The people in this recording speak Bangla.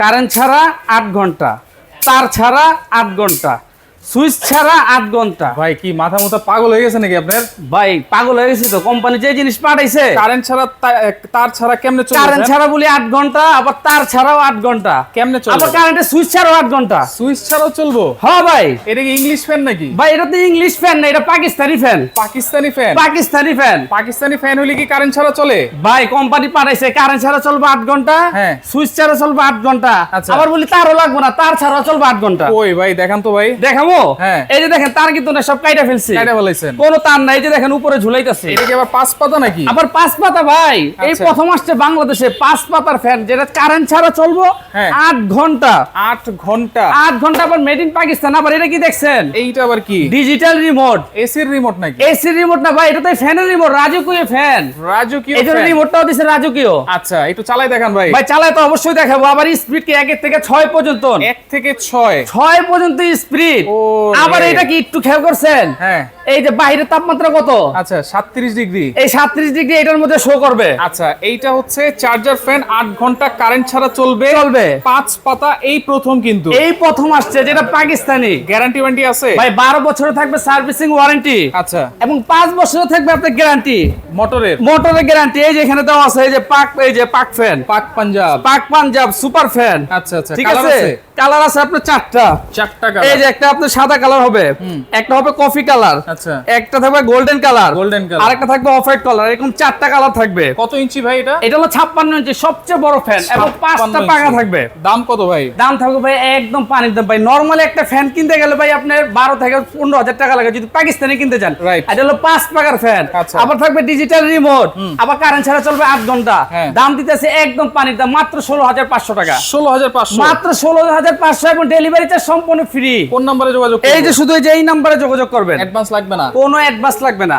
কারেন্ট ছাড়া আট ঘণ্টা তার ছাড়া আট ঘণ্টা। সুইচ ছাড়া আট ঘণ্টা। ভাই কি মাথা মতো পাগল হয়ে গেছে নাকি আপনার? ভাই পাগল হয়ে গেছি তো কোম্পানি যে জিনিস পাঠাইছে। কারেন্ট ছাড়া তার ছাড়া কেমনে চলবে কারেন্ট ছাড়া বলি আট ঘণ্টা আবার তার ছাড়াও আট ঘণ্টা। কেমনে চলবে? আবার কারেন্টের সুইচ ছাড়াও আট ঘণ্টা। সুইচ ছাড়াও চলবো? হ্যাঁ ভাই। এটা কি ইংলিশ ফ্যান নাকি? ভাই এটা তো ইংলিশ ফ্যান না এটা Pakistani fan Pakistani fan Pakistani fan Pakistani fan হলে কি কারেন্ট ছাড়া চলে? ভাই কোম্পানি পাঠাইছে কারেন্ট ছাড়া চলবে আট ঘণ্টা হ্যাঁ। সুইচ ছাড়া চলবে আট ঘণ্টা। আচ্ছা। আবার বলি তারও লাগবে না তার ছাড়া চলবে আট ঘণ্টা। ওই ভাই দেখান তো ভাই। দেখাবো হ্যাঁ। এই যে দেখেন তার কিন্তু না সব কাইটা ফেলছি। কাইটা কোনো তার নাই যে দেখেন উপরে ঝুলাইতেছে। এটা কি আবার পাঁচ পাতা নাকি? আবার পাঁচ পাতা ভাই। এই আচ্ছা। প্রথম আসছে বাংলাদেশে পাঁচ পাতার ফ্যান যেটা কারেন্ট ছাড়া চলবো হ্যাঁ। আট ঘণ্টা। আট ঘণ্টা। আট ঘণ্টা আবার মেড ইন পাকিস্তান আবার এটা কি দেখছেন? এইটা আবার কি? ডিজিটাল রিমোট এসির রিমোট নাকি? এসি রিমোট না ভাই এটা তো ফ্যানের রিমোট রাজকীয় ফ্যান রাজকীয় এই জন্য। রিমোটটাও দিছে রাজকীয়। আচ্ছা একটু চালাই দেখান ভাই। ভাই চালাই তো অবশ্যই দেখাবো আবার স্পিড কি একের থেকে ছয় পর্যন্ত? এক থেকে ছয়। ছয় পর্যন্ত স্পিড ও আবার এটা কি একটু খেয়াল করছেন? হ্যাঁ। এই যে বাইরের তাপমাত্রা কত? আচ্ছা সাতত্রিশ ডিগ্রি। এই সাতত্রিশ ডিগ্রি এটার মধ্যে শো করবে। আচ্ছা এইটা হচ্ছে চার্জার ফ্যান আট ঘণ্টা কারেন্ট ছাড়া চলবে। চলবে। পাঁচ পাতা এই প্রথম কিন্তু। এই প্রথম আসছে যেটা পাকিস্তানি। গ্যারান্টি ওয়ারেন্টি আছে? ভাই বারো বছরে থাকবে সার্ভিসিং ওয়ারেন্টি আচ্ছা। এবং পাঁচ বছরে থাকবে আপনার গ্যারান্টি মোটরের মোটরের গ্যারান্টি এই যে এখানে দেওয়া আছে এই যে পাক এই যে পাক ফ্যান পাক পাঞ্জাব। পাক পাঞ্জাব সুপার ফ্যান আচ্ছা আচ্ছা। ঠিক আছে? কালার আছে আপনার চারটা। চারটা এই যে একটা আপনার সাদা কালার হবে। একটা হবে কফি কালার আচ্ছা। একটা থাকবে গোল্ডেন কালার Golden color। আরেকটা থাকবে অফ হোয়াইট কালার এরকম চারটা কালার থাকবে। কত ইঞ্চি ভাই এটা? এটা হলো ছাপ্পান্ন ইঞ্চি সবচেয়ে বড় ফ্যান এবং পাঁচটা। পাকা থাকবে। দাম কত ভাই? দাম থাকবে ভাই একদম পানির দাম। ভাই নর্মালি একটা ফ্যান কিনতে গেলে ভাই আপনার বারো থেকে পনেরো হাজার টাকা লাগে যদি পাকিস্তানি কিনতে চান। এটা হলো পাঁচ পাকার ফ্যান আচ্ছা। আবার থাকবে ডিজিটাল রিমোট আবার কারেন্ট ছাড়া চলবে আট ঘণ্টা। হ্যাঁ। দাম দিতেছে একদম পানির দাম মাত্র ষোলো হাজার পাঁচশো টাকা। ষোলো হাজার পাঁচশো। মাত্র ষোলো হাজার পাঁচশো এবং ডেলিভারি চার্জ সম্পূর্ণ ফ্রি কোন নম্বরে যোগাযোগ এই যে শুধু এই যে এই নাম্বারে যোগাযোগ করবেন। অ্যাডভান্স লাগবে না। কোনো অ্যাডভান্স লাগবে না।